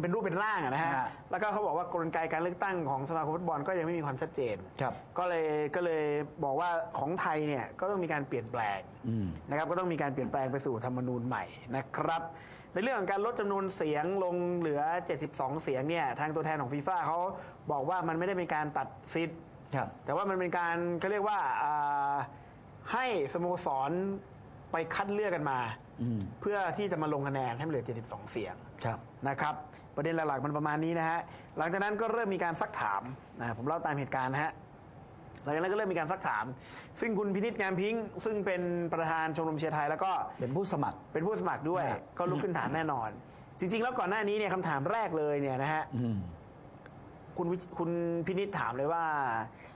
เป็นรูปเป็นร่างอะนะฮะ ฮะแล้วก็เขาบอกว่ากลไกการเลือกตั้งของสมาคมฟุตบอลก็ยังไม่มีความชัดเจน ครับ ก็เลยก็เลยบอกว่าของไทยเนี่ยก็ต้องมีการเปลี่ยนแปลงอืม นะครับก็ต้องมีการเปลี่ยนแปลงไปสู่ธรรมนูญใหม่นะครับ ในเรื่องของการลดจำนวนเสียงลงเหลือ 72 เสียงเนี่ยทางตัวแทนของฟีฟ่าเขาบอกว่ามันไม่ได้เป็นการตัดสิทธิ์ ครับ แต่ว่ามันเป็นการเขาเรียกว่าอ่าให้สโมสรไปคัดเลือกกันมาอืม เพื่อที่จะมาลงคะแนนให้มันเหลือ 72 เสียงครับนะครับ ประเด็นหลักๆมันประมาณนี้นะฮะหลังจากนั้นก็เริ่มมีการซักถามนะผมเล่าตามเหตุการณ์นะฮะหลังจากนั้นก็เริ่มมีการซักถาม ซึ่งคุณพินิจงามพิงค์ซึ่งเป็นประธานชมรมเชียร์ไทย แล้วก็เป็นผู้สมัครเป็นผู้สมัครด้วยครับก็ลุกขึ้นถามแน่นอน จริง ๆ แล้วก่อนหน้านี้เนี่ยคำถามแรกเลยเนี่ยนะฮะอืมคุณวิคุณพินิจถามเลยว่าคุณ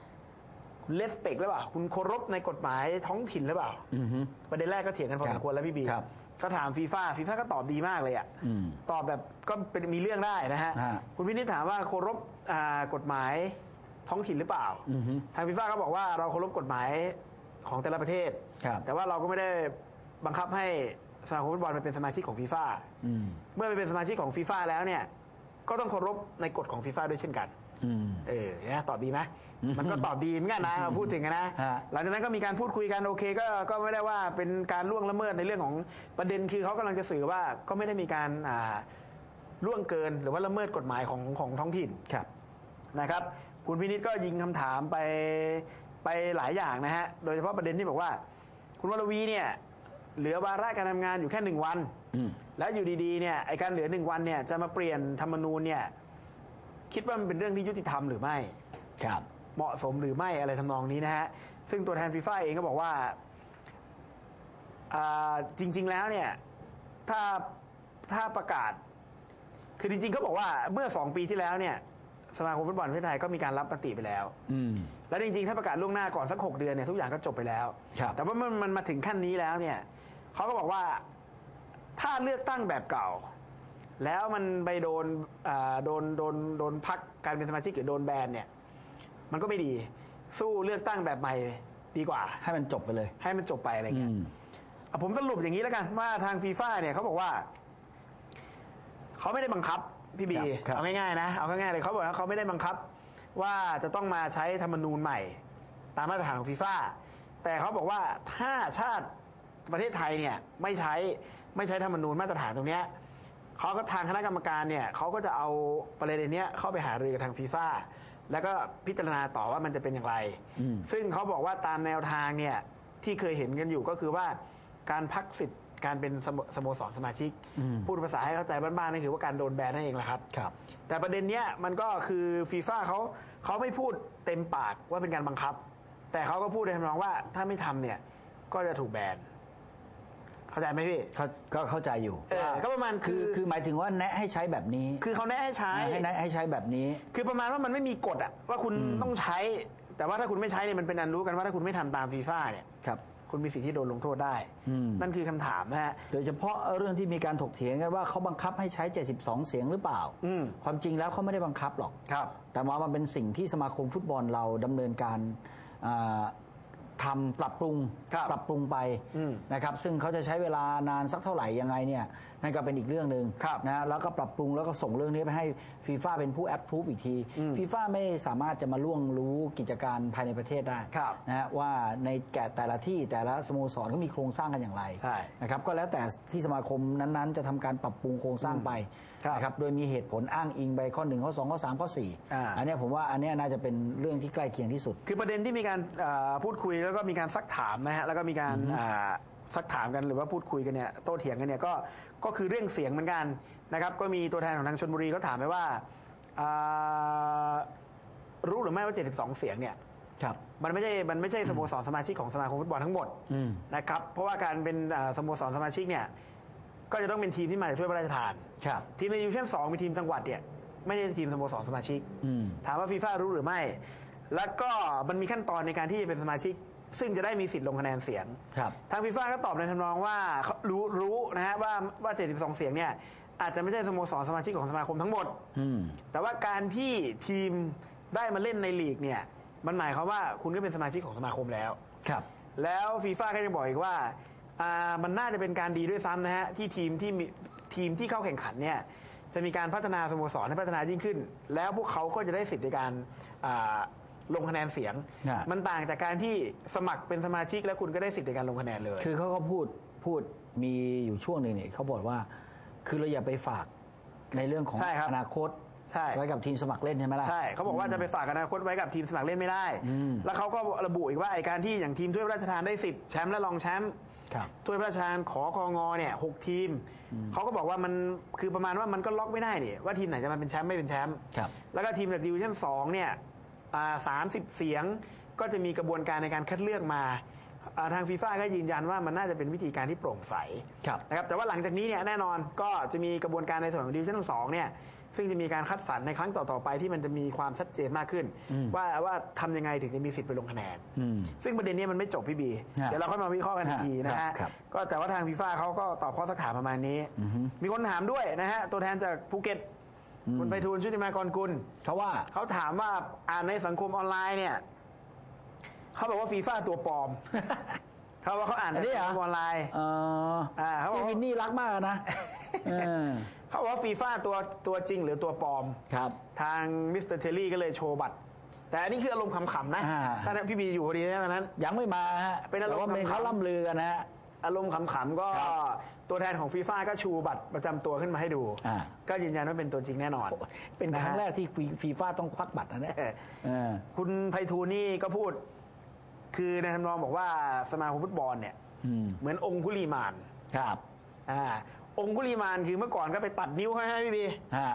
เลสเปกหรือเปล่า คุณเคารพในกฎหมายท้องถิ่นหรือเปล่าอืมฮึ ประเด็นแรกก็เถียงกันพอครัสบมควรแล้วพี่บีครับก็ถามฟีฟ่าฟีฟ่าก็ตอบดีมากเลยอะอืมตอบแบบก็เป็นมีเรื่องได้นะฮะ ฮะคุณพินิจถามว่าเคารพอ่ากฎหมายท้องถิ่นหรือเปล่า อือฮึทางฟีฟ่าก็บอกว่าเราเคารพกฎหมายของแต่ละประเทศ ครับ แต่ว่าเราก็ไม่ได้บังคับให้สมาคมฟุตบอลไปเป็นสมาชิกของฟีฟ่า อืม เมื่อไปเป็นสมาชิกของฟีฟ่าแล้วเนี่ย ก็ต้องเคารพในกฎของฟีฟ่าด้วยเช่นกัน อืม เออเนี่ยตอบดีไหมอืมมันก็ตอบดีเหมือนกันนะพูดถึงนะฮะ หลังจากนั้นก็มีการพูดคุยกันโอเคก็ก็ไม่ได้ว่าเป็นการล่วงละเมิดในเรื่องของประเด็นคือเขากำลังจะสื่อว่าก็ไม่ได้มีการอ่าล่วงเกินหรือว่าละเมิดกฎหมายของของท้องถิ่น ครับ นะครับคุณพินิจก็ยิงคำถามไปไปหลายอย่างนะฮะ โดยเฉพาะประเด็นที่บอกว่า คุณวรวีเนี่ยเหลือวาระการทำงานอยู่แค่หนึ่งวัน อืม แล้วอยู่ดีๆเนี่ยไอการเหลือหนึ่งวันเนี่ยจะมาเปลี่ยนธรรมนูญเนี่ย คิดว่ามันเป็นเรื่องที่ยุติธรรมหรือไม่ ครับ เหมาะสมหรือไม่อะไรทำนองนี้นะฮะ ซึ่งตัวแทนฟีฟ่าเองก็บอกว่าอ่าจริง ๆ แล้วเนี่ย ถ้าถ้าประกาศ คือจริงๆเขาบอกว่าเมื่อสองปีที่แล้วเนี่ยสมาคมฟุตบอลประเทศไทยก็มีการรับมติไปแล้วอืมแล้วจริงๆ ถ้าประกาศล่วงหน้าก่อนสักหกเดือนเนี่ยทุกอย่างก็จบไปแล้วครับแต่ว่ามันมันมาถึงขั้นนี้แล้วเนี่ยเขาก็บอกว่าถ้าเลือกตั้งแบบเก่า แล้วมันไปโดนอ่าโดนโดนโดนพักการเป็นสมาชิกหรือโดนแบนเนี่ย มันก็ไม่ดี สู้เลือกตั้งแบบใหม่ดีกว่า ให้มันจบไปเลย ให้มันจบไปอะไรอืเงี้ยมอะผมสรุปอย่างนี้แล้วกันว่าทางฟีฟ่าเนี่ยเขาบอกว่าเขาไม่ได้บังคับพี่บีครับครับเอาง่ายๆนะเอาง่ายๆเลยเขาบอกว่าเขาไม่ได้บังคับ ว่าจะต้องมาใช้ธรรมนูญใหม่ ตามมาตรฐานของฟีฟ่าแต่เขาบอกว่าถ้าชาติประเทศไทยเนี่ยไม่ใช้ไม่ใช้ธรรมนูญมาตรฐานตรงเนี้ย เขาก็ทางคณะกรรมการเนี่ยเขาก็จะเอาประเด็นเนี้ยเข้าไปหารือกับทางฟีฟ่าแล้วก็พิจารณาต่อว่ามันจะเป็นอย่างไรอืมซึ่งเขาบอกว่าตามแนวทางเนี่ยที่เคยเห็นกันอยู่ก็คือว่าการพักสิทธิ์การเป็นสโมสโมสรสมาชิกอืมพูดภาษาให้เข้าใจบ้านๆนั่นคือว่าการโดนแบนนั่นเองแหละครับครับ แต่ประเด็นเนี้ยมันก็คือฟีฟ่าเขาเขาไม่พูดเต็มปากว่าเป็นการบังคับ แต่เขาก็พูดในทำนองว่าถ้าไม่ทำเนี่ยก็จะถูกแบน เข้าใจไหมพี่ เขาก็เข้าใจอยู่เออก็ประมาณคืคืออ คือหมายถึงว่าแนะให้ใช้แบบนี้คือเขาแนะให้ใช้ ให้แนะให้ใช้แบบนี้ คือประมาณว่ามันไม่มีกฎอะว่าคุณอืมต้องใช้ แต่ว่าถ้าคุณไม่ใช้เนี่ยมันเป็นอันรู้กันว่าถ้าคุณไม่ทำตามฟีฟ่าเนี่ย ครับ คุณมีสิทธิ์ที่โดนลงโทษได้ อืม นั่นคือคำถามนะฮะ โดยเฉพาะเรื่องที่มีการถกเถียงกันว่าเขาบังคับให้ใช้ 72 เสียงหรือเปล่า อืม ความจริงแล้วเขาไม่ได้บังคับหรอก ครับ แต่ว่ามันเป็นสิ่งที่สมาคมฟุตบอลเราดำเนินการอ่า ทำปรับปรุงครับปรับปรุงไปอืมนะครับซึ่งเขาจะใช้เวลานานสักเท่าไหร่ยังไงเนี่ยนั่นก็เป็นอีกเรื่องหนึ่งครับนะแล้วก็ปรับปรุงแล้วก็ส่งเรื่องนี้ไปให้ฟีฟ่าเป็นผู้แอปพูฟอีกทีอืมฟีฟ่าไม่สามารถจะมาล่วงรู้กิจการภายในประเทศได้ครับนะฮะว่าในแกะแต่ละที่แต่ละสโมสรก็มีโครงสร้างกันอย่างไรใช่ นะครับก็แล้วแต่ที่สมาคมนั้นๆ จะทำการปรับปรุงโครงสร้างไป ครับนะครับโดยมีเหตุผลอ้างอิงไปข้อหนึ่งข้อสองข้อสามข้อสี่อ่า อันเนี้ยผมว่าอันเนี้ยน่าจะเป็นเรื่องที่ใกล้เคียงที่สุด คือประเด็นที่มีการเอ่อพูดคุยแล้วก็มีการซักถามนะฮะแล้วก็มีการอ่าซักถามกันหรือว่าพูดคุยกันเนี่ยโต้เถียงกันเนี่ยก็ก็คือเรื่องเสียงเหมือนกันนะครับก็มีตัวแทนของทางชนบุรีเขาถามไปว่าอ่ารู้หรือไม่ว่า 72 เสียงเนี่ยครับ มันไม่ใช่มันไม่ใช่สโมสรสมาชิกของสมาคมฟุตบอลทั้งหมดอืม นะครับเพราะว่าการเป็นอ่าสโมสรสมาชิกเนี่ย ก็จะต้องเป็นทีมที่มาจากถ้วยพระราชทาน ครับ ทีมในดิวิชั่น2มีทีมจังหวัดเนี่ยไม่ใช่ทีมสโมสรสมาชิก อืม ถามว่าฟีฟ่ารู้หรือไม่ แล้วก็มันมีขั้นตอนในการที่จะเป็นสมาชิก ซึ่งจะได้มีสิทธิ์ลงคะแนนเสียง ครับ ทางฟีฟ่าก็ตอบในทำนองว่าเขารู้รู้นะฮะว่าว่า 72 เสียงเนี่ยอาจจะไม่ใช่สโมสรสมาชิกของสมาคมทั้งหมด อืม แต่ว่าการที่ทีมได้มาเล่นในลีกเนี่ยมันหมายความว่าคุณก็เป็นสมาชิกของสมาคมแล้ว ครับ แล้วฟีฟ่าก็ยังบอกอีกว่า อ่ามันน่าจะเป็นการดีด้วยซ้ำนะฮะที่ทีมที่มีทีมที่เข้าแข่งขันเนี่ยจะมีการพัฒนาสโมสรให้พัฒนายิ่งขึ้น แล้วพวกเขาก็จะได้สิทธิ์ในการอ่าลงคะแนนเสียงฮะมันต่างจากการที่สมัครเป็นสมาชิกแล้วคุณก็ได้สิทธิ์ในการลงคะแนนเลย คือเขาก็พูดพูดมีอยู่ช่วงหนึ่งเนี่ยเขาบอกว่า คือเราอย่าไปฝากในเรื่องของใช่ครับอนาคตใช่ ไว้กับทีมสมัครเล่นใช่ไหมล่ะ ใช่เขาบอกว่าจะไปฝากอนาคตไว้กับทีมสมัครเล่นไม่ได้ อืม แล้วเขาก็ระบุอีกว่าไอการที่อย่างทีมถ้วยพระราชทานได้สิทธิ์แชมป์และรองแชมป์ ครับ ถ้วยพระราชทานขอคองอเนี่ยหกทีม เขาก็บอกว่ามันคือประมาณว่ามันก็ล็อกไม่ได้นี่ว่าทีมไหนจะมาเป็นแชมป์ไม่เป็นแชมป์ครับ แล้วก็ทีมจากดิวิชั่นสองเนี่ยสามสิบเสียงก็จะมีกระบวนการในการคัดเลือกมาอ่าทางฟีฟ่าก็ยืนยันว่ามันน่าจะเป็นวิธีการที่โปร่งใสครับนะครับแต่ว่าหลังจากนี้เนี่ยแน่นอนก็จะมีกระบวนการในส่วนของดิวิชั่นสองเนี่ย ซึ่งจะมีการคัดสรรในครั้งต่อๆไปที่มันจะมีความชัดเจนมากขึ้นอืมว่าว่าทำยังไงถึงจะมีสิทธิ์ไปลงคะแนนอืมซึ่งประเด็นนี้มันไม่จบพี่บีฮะเดี๋ยวเราค่อยมาวิเคราะห์กันอีกทีนะครัฮะบครับก็แต่ว่าทางฟีฟ่าเขาก็ตอบข้อสักถามประมาณนี้อือฮึมีคนถามด้วยนะฮะตัวแทนจากภูเก็ตอืมคุณไปทูลชุติมากรกุลเขาว่าเขาถามว่าอ่านในสังคมออนไลน์เนี่ยเขาบอกว่าฟีฟ่าตัวปลอม เขาว่าเขาอ่านในอันนี้เหรอสังคมออนไลน์เอออ่าเขาบอกพี่ว่าวินนี่รักมากนะเออเขาบอกว่าฟีฟ่าตัวตัวจริงหรือตัวปลอม ครับ ทางมิสเตอร์เทลลี่ก็เลยโชว์บัตร แต่อันนี้คืออารมณ์ขำๆนะอ่าตอนนั้นพี่บีอยู่พอดีนะตอนนั้น ยังไม่มาฮะเป็นอารมณ์แต่ว่าเป็นขำๆ เขาล่ำลือกันนะฮะ อารมณ์ขำๆก็ครับตัวแทนของฟีฟ่าก็ชูบัตรประจำตัวขึ้นมาให้ดู อ่า ก็ยืนยันว่าเป็นตัวจริงแน่นอน เป็นครั้งนะฮะแรกที่ฟีฟ่าต้องควักบัตรนะเนี่ยเออเออคุณไพฑูรย์นี่ก็พูด คือในทำนองบอกว่าสมาคมฟุตบอลเนี่ยอืมเหมือนองคุลีมานครับอ่าองคุลีมานคือเมื่อก่อนก็ไปตัดนิ้วเขาให้พี่บีฮะ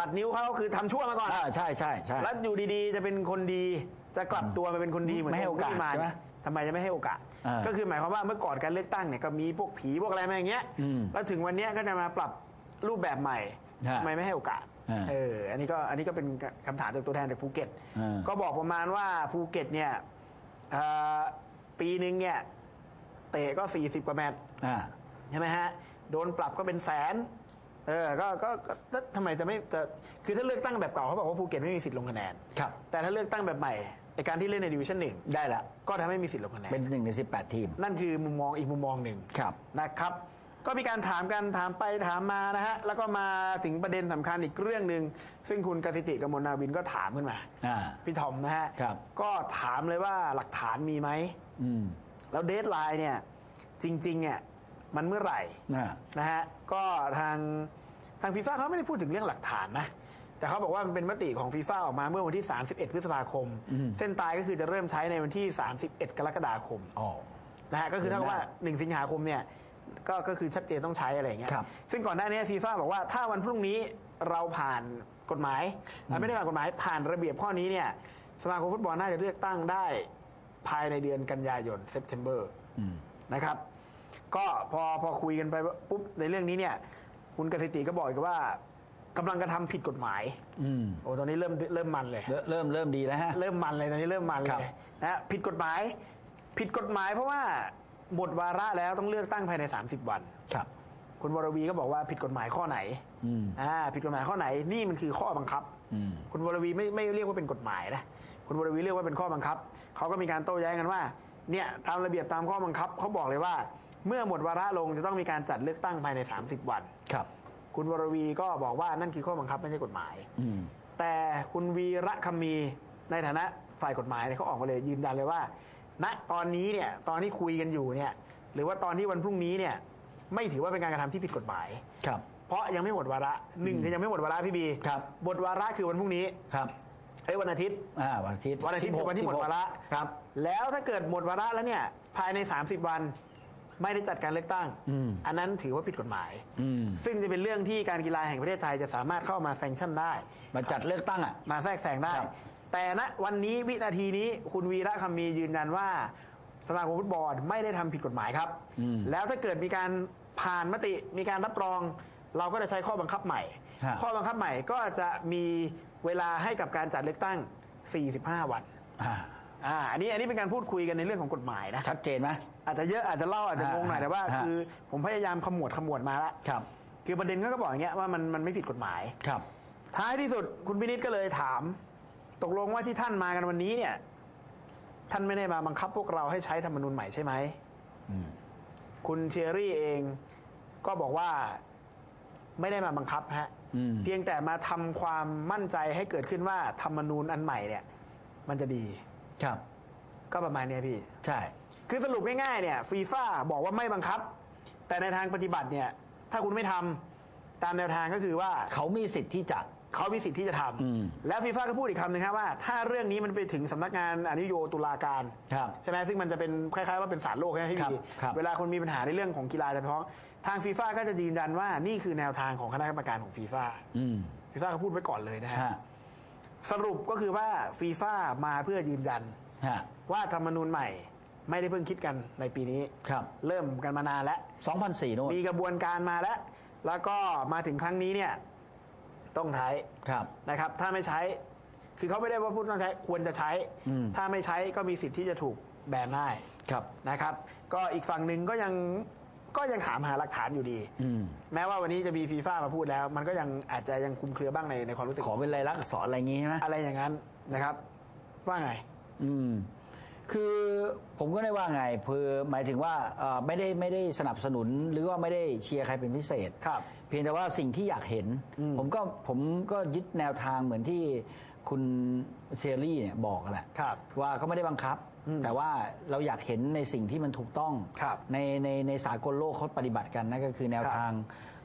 ตัดนิ้วเขาคือทำชั่วมาก่อน อ่าใช่ใช่ใช่ แล้วอยู่ดีๆ จะเป็นคนดีจะกลับตัวมาเป็นคนดีเหมือนไม่ให้โอกาสงคุลีมานใช่ไหมทำไมจะไม่ให้โอกาส อ่าก็คือหมายความว่าเมื่อก่อนการเลือกตั้งเนี่ยก็มีพวกผีพวกอะไรมาอย่างเงี้ยอืมแล้วถึงวันเนี้ยก็จะมาปรับรูปแบบใหม่ฮะทำไมไม่ให้โอกาสอ่าเอออันนี้ก็อันนี้ก็เป็นคำถามจากตัวแทนจากภูเก็ตอ่า ก็บอกประมาณว่าภูเก็ตเนี่ย เอ่อปีหนึ่งเนี่ยเตะก็ 40 กว่าแมตช์อ่า ใช่ไหมฮะ โดนปรับก็เป็นแสน เออก็ก็ก็แล้วทำไมจะไม่จะคือถ้าเลือกตั้งแบบเก่าเขาบอกว่าภูเก็ตไม่มีสิทธิ์ลงคะแนน ครับ แต่ถ้าเลือกตั้งแบบใหม่ไอการที่เล่นในดิวิชั่นหนึ่งได้ละ ก็ทำให้มีสิทธิ์ลงคะแนน เป็นหนึ่งในสิบแปดทีม นั่นคือมุมมองอีกมุมมองหนึ่งครับ นะครับ ก็มีการถามกันถามไปถามมานะฮะแล้วก็มาถึงประเด็นสำคัญอีกเรื่องหนึ่งซึ่งคุณกสิติกมลนาวินก็ถามขึ้นมาอ่า พี่ทอมนะฮะครับ ก็ถามเลยว่าหลักฐานมีไหม อืมแล้วเดทไลน์เนี่ยจริงๆเนี่ยมันเมื่อไหร่อ่า นะฮะก็ทางทางฟีฟ่าเขาไม่ได้พูดถึงเรื่องหลักฐานนะ แต่เขาบอกว่ามันเป็นมติของฟีฟ่าออกมาเมื่อวันที่ 31 พฤษภาคม อืม เส้นตายก็คือจะเริ่มใช้ในวันที่ 31 กรกฎาคมอ๋อ นะฮะก็คือเท่ากับว่าเดือนหน้1สิงหาคมเนี่ย ก็ก็คือชัดเจนต้องใช้อะไรอย่างเงี้ยครับ ซึ่งก่อนหน้านี้ฟีฟ่าบอกว่าถ้าวันพรุ่งนี้เราผ่านกฎหมายอะไม่ได้ผ่านกฎหมายผ่านระเบียบข้อนี้เนี่ยสมาคมฟุตบอลน่าจะเลือกตั้งได้ภายในเดือนกันยายนเซปเทมเบอร์อืม นะครับ ก็พอพอคุยกันไปปุ๊บในเรื่องนี้เนี่ย คุณกสิติก็บอกอีกว่ากำลังกระทำผิดกฎหมาย อืมโอ้ตอนนี้เริ่มเริ่มมันเลย เริ่มเริ่มเริ่มดีแล้วฮะ เริ่มมันเลยตอนนี้เริ่มมันเลครับยนะฮะผิดกฎหมาย ผิดกฎหมายเพราะว่า หมดวาระแล้วต้องเลือกตั้งภายใน 30 วัน ครับ คุณวรวีก็บอกว่าผิดกฎหมายข้อไหนอืม อ่าผิดกฎหมายข้อไหนนี่มันคือข้อบังคับ อืม คุณวรวีไม่ไม่เรียกว่าเป็นกฎหมายนะคุณวรวีเรียกว่าเป็นข้อบังคับเขาก็มีการโต้แย้งกันว่าเนี่ยตามระเบียบตามข้อบังคับเขาบอกเลยว่า เมื่อหมดวาระลงจะต้องมีการจัดเลือกตั้งภายใน 30 วัน ครับ คุณวรวีก็บอกว่านั่นคือข้อบังคับไม่ใช่กฎหมาย อืม แต่คุณวีระคำมีในฐานะฝ่ายกฎหมายเนี่ยเขาออกมาเลยยืนยันเลยว่า ณตอนนี้เนี่ยตอนที่คุยกันอยู่เนี่ยหรือว่าตอนที่วันพรุ่งนี้เนี่ยไม่ถือว่าเป็นการกระทำที่ผิดกฎหมาย ครับ เพราะยังไม่หมดวาระหนึ่งคือยังไม่หมดวาระพี่บีครับหมดวาระคือวันพรุ่งนี้ครับเอ้ยวันอาทิตย์ อ่าวันอาทิตย์วันอาทิตย์คือวันที่หมด16วาระ ครับ แล้วถ้าเกิดหมดวาระแล้วเนี่ย ภายใน 30 วันไม่ได้จัดการเลือกตั้ง อืมอันนั้นถือว่าผิดกฎหมาย อืมซึ่งจะเป็นเรื่องที่การกีฬาแห่งประเทศไทยจะสามารถเข้ามาแซงชั่นได้ มาจัดเลือกตั้งอะ มาแทรกแซงได้ ครับ แต่ณวันนี้วินาทีนี้คุณวีระคำมียืนยันว่าสมาคมฟุตบอลไม่ได้ทำผิดกฎหมายครับอืมแล้วถ้าเกิดมีการผ่านมติมีการรับรอง เราก็จะใช้ข้อบังคับใหม่ฮะข้อบังคับใหม่ก็จะมีเวลาให้กับการจัดเลือกตั้ง 45 วันอ่าอ่าอันนี้อันนี้เป็นการพูดคุยกันในเรื่องของกฎหมายนะชัดเจนไหมอาจจะเยอะอาจจะเล่าอาจจะงงหน่อยฮะแต่ว่าฮะคือผมพยายามขมวดขมวดมาแล้วครับ คือประเด็นเขาก็บอกอย่างเงี้ยว่ามันมันไม่ผิดกฎหมายครับ ท้ายที่สุดคุณพินิษก็เลยถาม ตกลงว่าที่ท่านมากันวันนี้เนี่ย ท่านไม่ได้มาบังคับพวกเราให้ใช้ธรรมนูญใหม่ใช่ไหมอืมคุณเทียรี่เองก็บอกว่าไม่ได้มาบังคับฮะออืมเพียงแต่มาทำความมั่นใจให้เกิดขึ้นว่าธรรมนูญอันใหม่เนี่ย มันจะดีครับ ก็ประมาณเนี้ยพี่ ใช่ คือสรุปง่ายๆเนี่ยฟีฟ่าบอกว่าไม่บังคับ แต่ในทางปฏิบัติเนี่ย ถ้าคุณไม่ทำตามแนวทางก็คือว่า เขามีสิทธิ์ที่จะ เขามีสิทธิ์ที่จะทำอืมแล้วฟีฟ่าก็พูดอีกคำหนึ่งครับว่า ถ้าเรื่องนี้มันไปถึงสำนักงานอนุโยตุลาการครับใช่ไหมซึ่งมันจะเป็นคล้ายๆว่าเป็นศาลโลกใช่ไหมพี่ครับบีครับเวลาคนมีปัญหาในเรื่องของกีฬาโดยเฉพาะทางฟีฟ่าก็จะยืนยันว่านี่คือแนวทางของคณะกรรมการของฟีฟ่าอืมฟีฟ่าก็พูดไว้ก่อนเลยนะฮะฮะสรุปก็คือว่าฟีฟ่ามาเพื่อยืนยัน ฮะว่าธรรมนูญใหม่ไม่ได้เพิ่งคิดกันในปีนี้ ครับเริ่มกันมานานแล้ว 2004โน่น มีกระบวนการมาแล้ว แล้วก็มาถึงครั้งนี้เนี่ย ต้องใช้ครับ นะครับ ถ้าไม่ใช้ คือเขาไม่ได้ว่าพูดต้องใช้ควรจะใช้ อืม ถ้าไม่ใช้ก็มีสิทธิ์ที่จะถูกแบนได้ครับ นะครับ ก็อีกฝั่งหนึ่งก็ยังก็ยังถามหาหลักฐานอยู่ดี อืม แม้ว่าวันนี้จะมีฟีฟ่ามาพูดแล้ว มันก็ยังอาจจะยังคลุมเครือบ้างในในความรู้สึกขอเป็นลายลักษณ์อักษรอะไรอย่างงี้ใช่ไหมอะไรอย่างนั้นนะครับ ว่าไง อืม คือผมก็ได้ว่าไงคือหมายถึงว่าเอ่อไม่ได้ไม่ได้สนับสนุนหรือว่าไม่ได้เชียร์ใครเป็นพิเศษ ครับ เพียงแต่ว่าสิ่งที่อยากเห็นอืมผมก็ผมก็ยึดแนวทางเหมือนที่คุณเชอรี่เนี่ยบอกกันแหละครับ ว่าเขาไม่ได้บังคับอืมแต่ว่าเราอยากเห็นในสิ่งที่มันถูกต้องครับในในในสากลโลกเขาปฏิบัติกันนั่นก็คือแนวครับทาง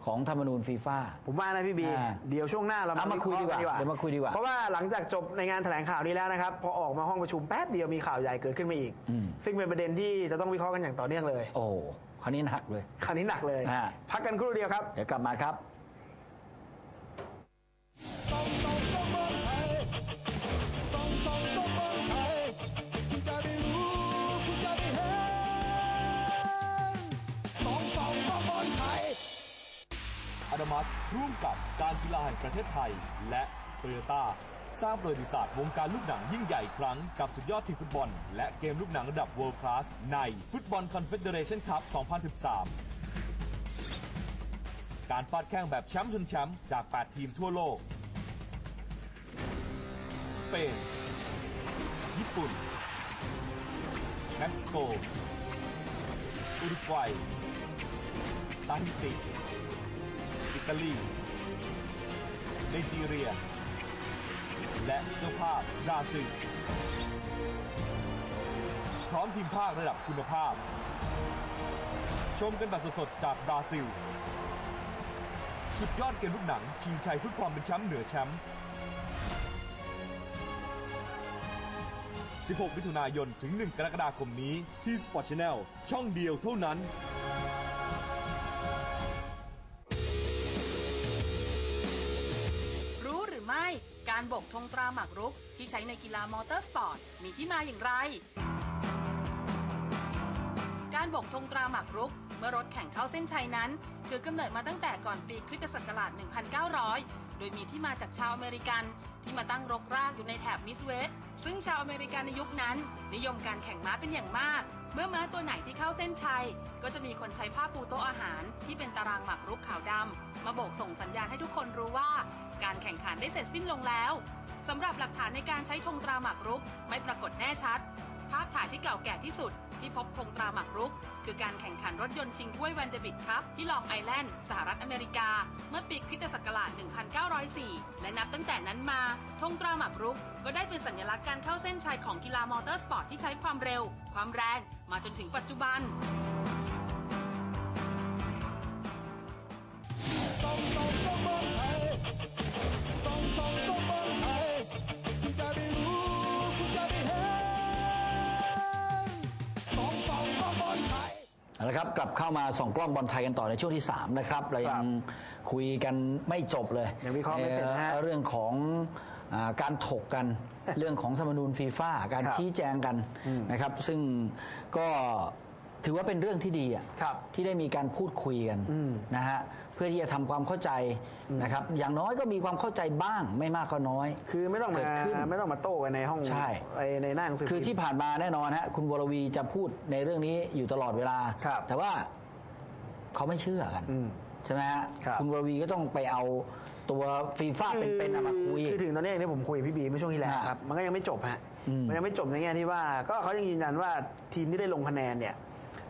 ของธรรมนูญฟีฟ่า ผมว่านะพี่บี อ่าเดี๋ยวช่วงหน้าเราเอามาคุยดีกว่าเคระห์เดี๋ยวมาคุยดีกว่าเพราะว่าหลังจากจบในงานแถลงข่าวนี้แล้วนะครับ พอออกมาห้องประชุมแป๊บเดียวมีข่าวใหญ่เกิดขึ้นมาอีก อืม ซึ่งเป็นประเด็นที่จะต้องวิเคราะห์กันอย่างต่อเนื่องเลย โอ้โหคราวนี้หนักเลย คราวนี้หนักเลย อ่า พักกันครู่เดียวครับ เดี๋ยวกลับมาครับ มัสร่วมกับการกีฬาแห่งประเทศไทย และโตโยต้าสร้างประวัติศาสตร์วงการลูกหนังยิ่งใหญ่ครั้งกับสุดยอดทีมฟุตบอล และเกมลูกหนังระดับ World Class ในฟุตบอลคอนเฟเดเรชันคัพ 2013 การฟาดแข่งแบบแชมป์ชนแชมป์จาก 8 ทีมทั่วโลก สเปน ญี่ปุ่น เม็กซิโก อุรุกวัยตาฮิติ ตาลีไนจีเรีย และเจ้าภาพบราซิลพร้อมทีมภาคระดับคุณภาพ ชมกันแบบสดๆจากบราซิล สุดยอดเกมลูกหนัง ชิงชัยเพื่อความเป็นแชมป์เหนือแชมป์ 16 มิถุนายน ถึง 1 กรกฎาคมนี้ ที่ Sport Channel ช่องเดียวเท่านั้น ธงตราหมากรุกที่ใช้ในกีฬามอเตอร์สปอร์ตมีที่มาอย่างไร การโบกธงตราหมากรุกเมื่อรถแข่งเข้าเส้นชัยนั้น ถือกำเนิดมาตั้งแต่ก่อนปีคริสตศักราช 1900 โดยมีที่มาจากชาวอเมริกันที่มาตั้งรกรากอยู่ในแถบมิสเวสซึ่งชาวอเมริกันในยุคนั้น นิยมการแข่งม้าเป็นอย่างมาก เมื่อม้าตัวไหนที่เข้าเส้นชัย ก็จะมีคนใช้ผ้าปูโต๊ะอาหาร ที่เป็นตารางหมากรุกขาวดำมาโบกส่งสัญญาณให้ทุกคนรู้ว่า การแข่งขันได้เสร็จสิ้นลงแล้ว สำหรับหลักฐานในการใช้ธงตราหมากรุกไม่ปรากฏแน่ชัด ภาพถ่ายที่เก่าแก่ที่สุดที่พบธงตราหมากรุก คือการแข่งขันรถยนต์ชิงถ้วยแวนเดบิตครับ ที่ลองไอแลนด์ สหรัฐอเมริกา เมื่อปีคริสตศักราช 1904 และนับตั้งแต่นั้นมาธงตราหมากรุก ก็ได้เป็นสัญลักษณ์การเข้าเส้นชัยของกีฬามอเตอร์สปอร์ตที่ใช้ความเร็ว ความแรง มาจนถึงปัจจุบัน ครับกลับเข้ามาส่องกล้องบอลไทยกันต่อในช่วงที่ 3 นะครับเรายังคุยกันไม่จบเลยยังวิเคราะห์ไม่เสร็จนะฮะอ่อเรื่องของอาการถกกันเรื่องของธรรมนูญฟีฟ่าการครับชี้แจงกันอืมนะครับ ซึ่งก็ ถือว่าเป็นเรื่องที่ดีอะครับที่ได้มีการพูดคุยกันอืมนะฮะเพื่อที่จะทำความเข้าใจนะครับ อย่างน้อยก็มีความเข้าใจบ้างไม่มากก็น้อย คือไม่ต้องเกิมาดขึ้นไม่ต้องมาโต้กันในห้องใช่ ไอ้ในหน้าหนังสือคือที่พิมพ์ ผ่านมาแน่นอนฮะคุณวรวีจะพูดในเรื่องนี้อยู่ตลอดเวลา ครับ แต่ว่าเขาไม่เชื่อกัน อืม ใช่ไหมฮะครับ ณวรวีก็ต้องไปเอาตัวฟีฟ่าเป็นๆเอามาคุย คือถึงตอนนี้อย่างที่ผมคุยกับพี่บีเมื่อช่วงที่แล้วฮะครับมันก็ยังไม่จบฮะอืมมันยังไม่จบในแง่ที่ว่า ก็เขายังยืนยันว่าทีมที่ได้ลงคะแนนเนี่ย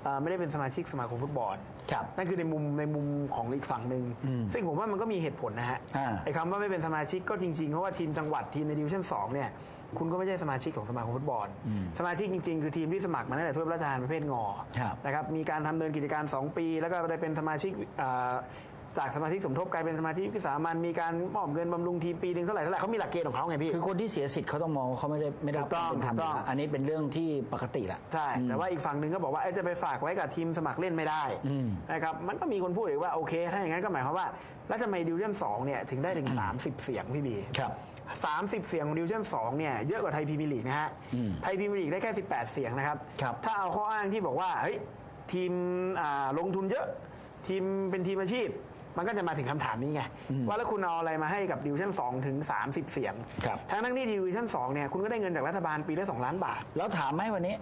เอ่อไม่ได้เป็นสมาชิกสมาคมฟุตบอลครับ นั่นคือในมุมในมุมของอีกฝั่งหนึ่งอืมซึ่งผมว่ามันก็มีเหตุผลนะฮะอ่า ไอ้คำว่าไม่เป็นสมาชิกก็จริงๆเพราะว่าทีมจังหวัดทีมในดิวิชั่น2เนี่ยคุณก็ไม่ใช่สมาชิกของสมาคมฟุตบอลอืมสมาชิกจริงๆ คือทีมที่สมัครมาตั้งแต่ถ้วยพระราชทานประเภทงอครับ นะครับมีการทำเนินกิจการ 2 ปี แล้วก็ได้เป็นสมาชิกอ่า จากสมาชิกสมทบกลายเป็นสมาชิกวิสามันมีการมอบเงินบำรุงทีมปีหนึ่งเท่าไหร่เท่าไหร่เขามีหลักเกณฑ์ของเขาไงพี่ คือคนที่เสียสิทธิ์เขาต้องมองว่าเขาไม่ได้ไม่ได้รับถูกต้องความเป็นธรรมถูกต้องอันนี้เป็นเรื่องที่ปกติละ ใช่ แต่ว่าอีกฝั่งหนึ่งก็บอกว่าเอ้ยจะไปฝากไว้กับทีมสมัครเล่นไม่ได้อืม นะครับมันก็มีคนพูดอีกว่าโอเค ถ้าอย่างนั้นก็หมายความว่า แล้วทำไมดิวชั่นสองเนี่ยถึงได้ถึง 30 เสียงพี่บี ครับ 30 เสียงของดิวชั่นสองเนี่ยเยอะกว่าไทยพรีเมียร์ลีกนะฮะ อืมไทยพรีเมียร์ลีกได้แค่ 18 เสียงนะครับ ครับถ้าเอาข้ออ้างที่บอกว่าเฮ้ยทีมอ่าลงทุนเยอะ ทีมเป็นทีมอาชีพ มันก็จะมาถึงคำถามนี้ไง ว่าแล้วคุณเอาอะไรมาให้กับดิวชั่น2ถึง 30 เสียงครับทั้งนั้นที่ดิวชั่น2เนี่ยคุณก็ได้เงินจากรัฐบาลปีละ2ล้านบาท แล้วถามไหมวันนี้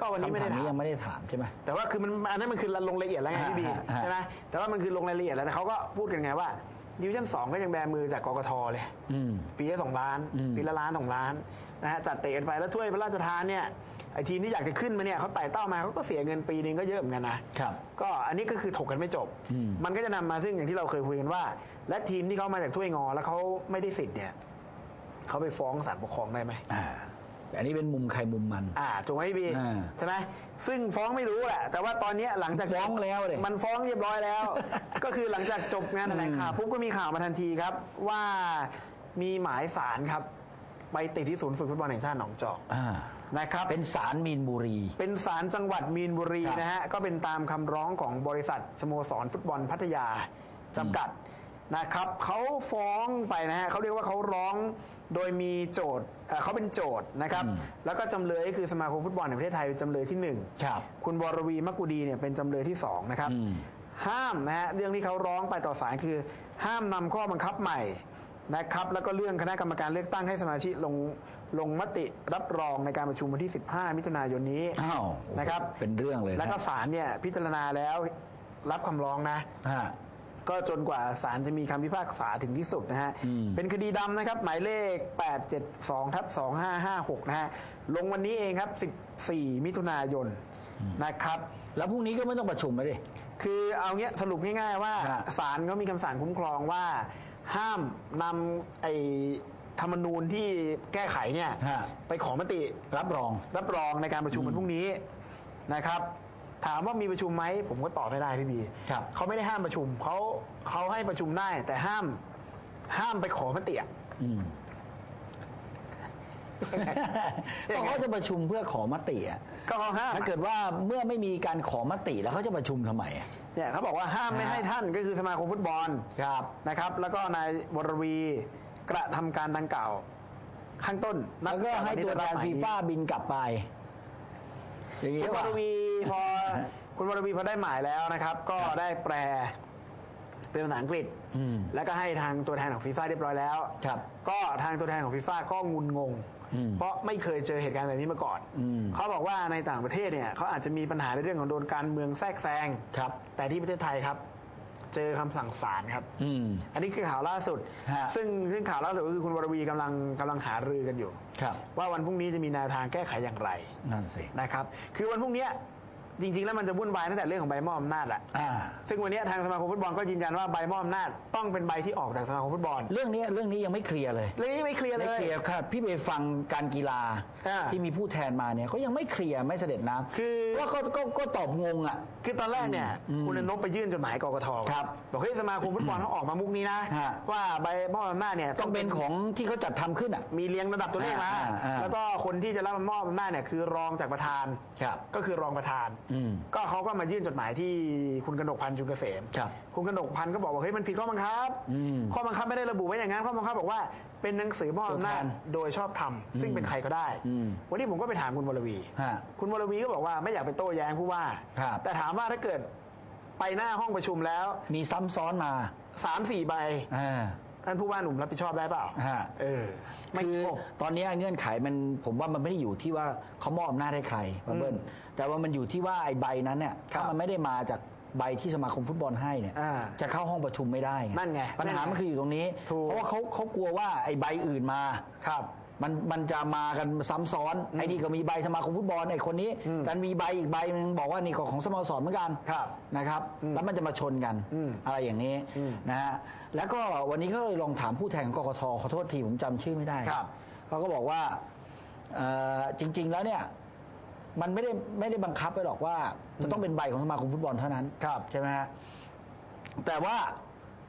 ก็วันนี้ไม่คำถาได้มนี้ถามยังไม่ได้ถามใช่ไหมแต่ว่าคือมันอันนั้นมันคือลงรายละเอียดแล้วไงพี่บีฮะฮะใช่ไหมแต่ว่ามันคือลงรายละเอียดแล้วแต่เขาก็พูดกันไงว่า ดิวิชั่นสองก็ยังแบมือจากกกทเลยอืมปีละสองล้านอืมปีละล้านสองล้านนะฮะจัดเตะกันไปแล้วถ้วยพระราชทานเนี่ยไอทีมที่อยากจะขึ้นมาเนี่ยเขาไต่เต้ามาเขาก็เสียเงินปีนึงก็เยอะเหมือนกันนะครับก็อันนี้ก็คือถกกันไม่จบอืมมันก็จะนำมาซึ่งอย่างที่เราเคยคุยกันว่า และทีมที่เขามาจากถ้วยงอ แล้วเขาไม่ได้สิทธิ์เนี่ยเขาไปฟ้องศาลปกครองได้ไหม อ่าอันนี้เป็นมุมใครมุมมัน อ่าถูกไหมพี่บีอ่าใช่ไหมซึ่งฟ้องไม่รู้แหละ แต่ว่าตอนเนี้ยหลังจากฟ้องแล้วดิมันฟ้องเรียบร้อยแล้ว ก็คือหลังจากจบงานแถลงข่าวปุ๊บก็มีข่าวมาทันทีครับ ว่ามีหมายสารครับ ไปติดที่ศูนย์ฝึกฟุตบอลแห่งชาติหนองจอกอ่า นะครับ เป็นสารมีนบุรี เป็นศาลจังหวัดมีนบุรีครับนะฮะ ก็เป็นตามคำร้องของบริษัทสโมสรฟุตบอลพัทยาจำกัด นะครับเขาฟ้องไปนะฮะเขาเรียกว่าเขาร้องโดยมีโจทย์เอ่อเขาเป็นโจทย์นะครับอืมแล้วก็จำเลยก็คือสมาคมฟุตบอลแห่งประเทศไทยเป็นจำเลยที่หนึ่งครับคุณวรวีมักกุดีเนี่ยเป็นจำเลยที่สองนะครับ อืม ห้ามนะฮะเรื่องที่เขาร้องไปต่อศาลคือ ห้ามนำข้อบังคับใหม่นะครับ แล้วก็เรื่องคณะกรรมการเลือกตั้งให้สมาชิกลงลงมติรับรองในการประชุมวันที่ 15 มิถุนายนนี้อ้าวนะครับเป็นเรื่องเลยนะ แล้วก็ศาลเนี่ยพิจารณาแล้วรับคำร้องนะ ฮะ ก็จนกว่าศาลจะมีคำพิพากษาถึงที่สุดนะฮะอืมเป็นคดีดำนะครับ หมายเลข 872ทับ2556 นะฮะ ลงวันนี้เองครับ 14 มิถุนายนนะครับ แล้วพรุ่งนี้ก็ไม่ต้องประชุมไหมดิ คือเอาเงี้ยสรุปง่ายๆว่าฮะ ศาลเขามีคำสั่งคุ้มครองว่า ห้ามนำไอ้ธรรมนูญที่แก้ไขเนี่ย ฮะไปขอมติ รับรอง รับรองในการประชุมวันพรุ่งนี้นะครับ ถามว่ามีประชุมไหมผมก็ตอบไม่ได้พี่บีครับเขาไม่ได้ห้ามประชุมเขาเขาให้ประชุมได้ แต่ห้าม ห้ามไปขอมติอะอืมก็เขาจะประชุมเพื่อขอมติอะก็เขาห้ามถ้าเกิดว่าเมื่อไม่มีการขอมติแล้วเขาจะประชุมทำไมอะเนี่ยเขาบอกว่าห้ามไม่ฮะให้ท่านก็คือสมาคมฟุตบอลครับนะครับ แล้วก็นายวรวีกระทำการดังกล่าว ข้างต้นนัแล้วบก็แต่ให้นนี้ตัวแทนได้รับหมยฟีนี้ฟ่าบินกลับไป อย่างนี้คุณวว่ารวีพอคุณวรวีพอได้หมายแล้วนะครับ ก็ได้แปลเป็นภาษาอังกฤษ อืมแล้วก็ให้ทางตัวแทนของฟีฟ่าเรียบร้อยแล้ว ครับก็ทางตัวแทนของฟีฟ่าก็งุนงง อืมเพราะไม่เคยเจอเหตุการณ์แบบนี้มาก่อน อืม เขาบอกว่าในต่างประเทศเนี่ยเขาอาจจะมีปัญหาในเรื่องของโดนการเมืองแทรกแซง ครับ แต่ที่ประเทศไทยครับ เจอคำสั่งศาลครับ อืม อันนี้คือข่าวล่าสุด ฮะ ซึ่งซึ่งข่าวล่าสุดก็คือคุณวรวีกำลังกำลังหารือกันอยู่ ครับ ว่าวันพรุ่งนี้จะมีแนวทางแก้ไขอย่างไรนั่นสิ นะครับ คือวันพรุ่งเนี้ย จริง ๆ แล้วมันจะวุ่นวายตั้งแต่เรื่องของใบมอบอำนาจแหละอ่า ซึ่งวันเนี้ยทางสมาคมฟุตบอลก็ยืนยันว่าใบมอบอำนาจต้องเป็นใบที่ออกจากสมาคมฟุตบอลเรื่องนี้เรื่องนี้ยังไม่เคลียร์เลยเรื่องนี้ไม่เคลียร์เลไม่ย เคลียร์ครับพี่ไปฟังการกีฬาอ่าที่มีผู้แทนมาเนี่ยเขายังไม่เคลียร์ไม่เสด็จน้ำคือ ว่าก็ก็ก็ตอบงงอะ คือตอนแรกเนี่ยอืมคุณอนบไปยื่นจดหมายกกทครับบอกเฮ้ยสมาคมฟุตบอลเขาออกมามุกนี้นะ ฮะ ว่าใบมอบอำนาจเนี่ยต้องเป็นของที่เขาจัดทำขึ้นอะ มีเรียงระดับตัวเลขมาอ่าอ่า แล้วก็คนที่จะรับมอบอำนาจเนี่ยคือรองจากประธาน ครับ ก็คือรองประธานอืมก็เขาก็มายื่นจดหมายที่คุณกนกพันธ์จุนเกษมครับคุณกนกพันธ์ก็บอกว่าเฮ้ยมันผิดข้อบังคับอืมข้อบังคับไม่ได้ระบุไว้อย่างนั้นข้อบังคับบอกว่าเป็นหนังสือมอบอำนาจตัวแทนโดยชอบธรรมซึ่งเป็นใครก็ได้อืมวันนี้ผมก็ไปถามคุณวรวีฮะคุณวรวีก็บอกว่าไม่อยากไปโต้แย้งผู้ว่าครับแต่ถามว่าถ้าเกิดไปหน้าห้องประชุมแล้ว มีซ้ำซ้อนมาสามสี่ใบอ่าท่านผู้ว่าหนุ่มรับผิดชอบได้เปล่าฮะเออไม่คือโอ้ตอนนี้เงื่อนไขมันผมว่ามันไม่ได้อยู่ที่ว่าเขามอบอำนาจให้ใครมาเบิ้ล แต่ว่ามันอยู่ที่ว่าไอ้ใบนั้นเนี่ยครัถ้าบมันไม่ได้มาจากใบที่สมาคมฟุตบอลให้เนี่ยอ่าจะเข้าห้องประชุมไม่ได้นั่นไงปัญหานั่นไงมันคืออยู่ตรงนี้ ถูก เพราะว่าเขาเขากลัวว่าไอ้ใบอื่นมา ครับ มันมันจะมากันซ้ำซ้อนไอ้นี่ก็มีใบสมาคมฟุตบอลไอ้คนนี้อืมดันมีใบอีกใบหนึงบอกว่านี่ก็ของสโมสรเหมือนกันครับนะครับ อืมแล้วมันจะมาชนกันอืมอะไรอย่างนี้อืมนะฮะแล้วก็วันนี้ก็เลยลองถามผู้แทนของกกทขอโทษทีผมจำชื่อไม่ได้ครับ เขาก็บอกว่าเอ่อจริง ๆ แล้วเนี่ย มันไม่ได้ไม่ได้บังคับไปหรอกว่า จะต้องเป็นใบของสมาคมฟุตบอลเท่านั้นครับใช่ไหมฮะแต่ว่า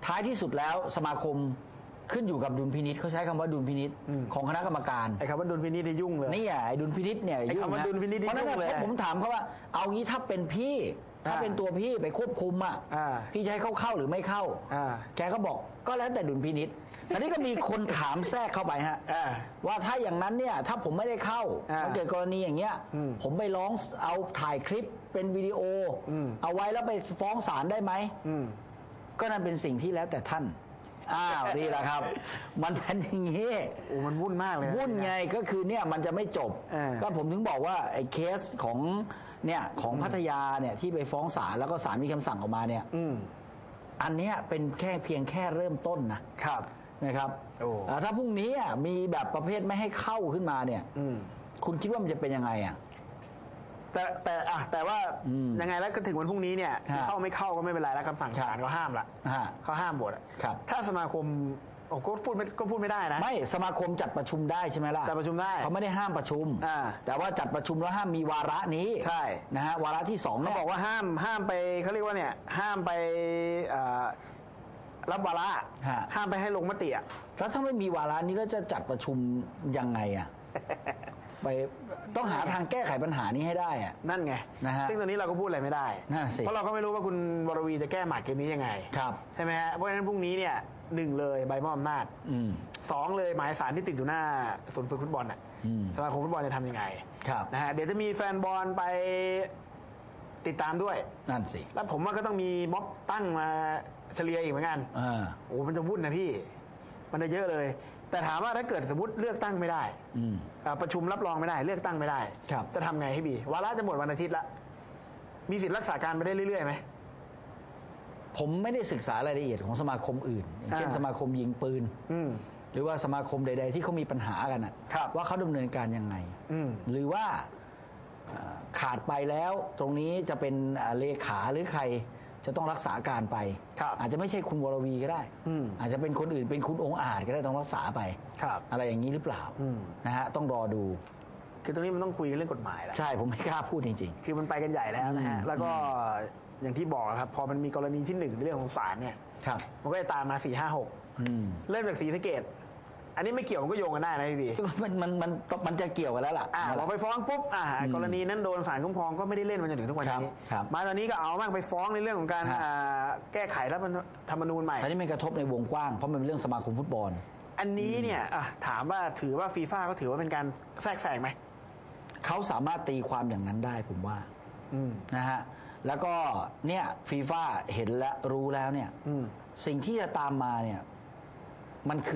ท้ายที่สุดแล้วสมาคมขึ้นอยู่กับดุลพินิษเขาใช้คำว่าดุลพินิษอืมของคณะกรรมการไอ้คำว่าดุลพินิจนี่ยุ่งเลยนี่อะไอ้ดุลพินิษเนี่ยไอ้ยุ่งคำว่านะดุลพินิจนี่เพราะฉะนั้นยุ่งเลยผมผมถามเขาว่า เอางี้ถ้าเป็นพี่ ถ้าอ่าเป็นตัวพี่ไปควบคุมอะอ่าพี่จะให้เขาเข้าหรือไม่เข้า อ่า แกก็บอกก็แล้วแต่ดุลพินิษอันนี้ก็มีคนถามแทรกเข้าไปฮะอ่าว่าถ้าอย่างนั้นเนี่ยถ้าผมไม่ได้เข้าอ่ามันเกิดกรณีอย่างเงี้ย อืมผมไปร้องเอาถ่ายคลิปเป็นวิดีโออม เอาไว้แล้วไปฟ้องศาลได้ไหม อืม ก็นั่นเป็นสิ่งที่แล้วแต่ท่าน อ้าวนี่แหละครับ มันเป็นอย่างนี้ โอ้มันวุ่นมากเลยะ วุ่นไงก็คือเนี่ยมันจะไม่จบ เออก็ผมถึงบอกว่าไอ้เคสของ เนี่ยของพัทยาเนี่ยที่ไปฟ้องศาลแล้วก็ศาลมีคำสั่งออกมาเนี่ย อืม อันเนี้ยเป็นแค่เพียงแค่เริ่มต้นนะครับ นะครับโอ้ อ่าถ้าพรุ่งนี้อะมีแบบประเภทไม่ให้เข้าขึ้นมาเนี่ย อืม คุณคิดว่ามันจะเป็นยังไงอะ แต่แต่อะแต่ว่าอืมยังไงแล้วก็ถึงวันพรุ่งนี้เนี่ยฮะ เข้าไม่เข้าก็ไม่เป็นไรแล้วคำสั่งครับศาลก็ห้ามละฮะ เขาห้ามหมดอะครับ ถ้าสมาคม โอ้ก็พูดไม่ก็พูดไม่ได้นะ ไม่สมาคมจัดประชุมได้ใช่ไหมล่ะจัดประชุมได้เขาไม่ได้ห้ามประชุม อ่าแต่ว่าจัดประชุมแล้วห้ามมีวาระนี้ใช่ นะฮะวาระที่สองเขาเนี่ยบอกว่าห้ามห้ามไปเขาเรียกว่าเนี่ยห้ามไปเอ่อรับวาระฮะห้ามไปให้ลงมติอะแล้วถ้าไม่มีวาระนี้แล้วจะจัดประชุมยังไงอะ ไปต้องหาทางแก้ไขปัญหานี้ให้ได้อะ นั่นไงนะฮะซึ่งตอนนี้เราก็พูดอะไรไม่ได้ นั่นสิ เพราะเราก็ไม่รู้ว่าคุณวรวีจะแก้หมากเกมนี้ยังไง ครับ ใช่ไหมฮะเพราะฉะนั้นพรุ่งนี้เนี่ย หนึ่งเลยใบมอบอำนาจอืม สองเลยหมายสารที่ติดอยู่หน้าศูนย์ฝึกฟุตบอลน่ะอืม สมาคมฟุตบอลจะทำยังไงครับ นะฮะเดี๋ยวจะมีแฟนบอลไปติดตามด้วย นั่นสิแล้วผมว่าก็ต้องมีม็อบตั้งมาเฉลี่ยอีกเหมือนกัน อ่าโอ้มันจะวุ่นนะพี่ มันจะเยอะเลย แต่ถามว่าถ้าเกิดสมมติเลือกตั้งไม่ได้อืม อ่าประชุมรับรองไม่ได้ เลือกตั้งไม่ได้ ครับ จะทำไงให้บีวาระจะหมดวันอาทิตย์ละ มีสิทธิ์รักษาการไปได้เรื่อยๆไหม ผมไม่ได้ศึกษารายละเอียดของสมาคมอื่นอย่างเช่นอ่า สมาคมยิงปืน อืม หรือว่าสมาคมใด ๆ ที่เขามีปัญหากันน่ะครับว่าเขาดำเนินการยังไง อืม หรือว่าเอ่อขาดไปแล้วตรงนี้จะเป็นอ่าเลขาหรือใครจะต้องรักษาการไป ครับอาจจะไม่ใช่คุณวรวีก็ได้ อืม อาจจะเป็นคนอื่นเป็นคุณองค์อาจก็ได้ต้องรักษาไป ครับ อะไรอย่างนี้หรือเปล่าอืม นะฮะต้องรอดูคือตรงนี้มันต้องคุยกันเรื่องกฎหมายแล้ว ใช่ผมไม่กล้าพูดจริง คือมันไปกันใหญ่แล้วนะฮะ อืมแล้วก็ อย่างที่บอกครับ พอมันมีกรณีที่หนึ่งในเรื่องของศาลเนี่ยๆครับ มันก็จะตามมาสี่ห้าหกอืมเริ่มจากสีสะเกตอันนี้ไม่เกี่ยวมันก็โยงกันได้นะพี่บีมันมันมันมันจะเกี่ยวกันแล้วล่ะอ่านั่นแหพละอไปฟ้องปุ๊บอ่าอืมกรณีนั้นโดนศาลคุ้มครองก็ไม่ได้เล่นมาจนถึงทุกวันนี้ครับครับมาตอนนี้ก็เอาบ้างไปฟ้องในเรื่องของการฮะอ่าแก้ไขรัฐธรรมนูญใหม่อันนี้มันกระทบในวงกว้างเพราะมันเป็นเรื่องสมาคมฟุตบอล อันนี้เนี่ยอะถามว่าถือว่าฟีฟ่าก็ถือว่าเป็นการแทรกแซงไหมเขาสามารถตีความอย่างนั้นได้ผมว่าอืมนะฮะ แล้วก็เนี่ยฟีฟ่าเห็นแล้วรู้แล้วเนี่ย อืม สิ่งที่จะตามมาเนี่ย มันคือ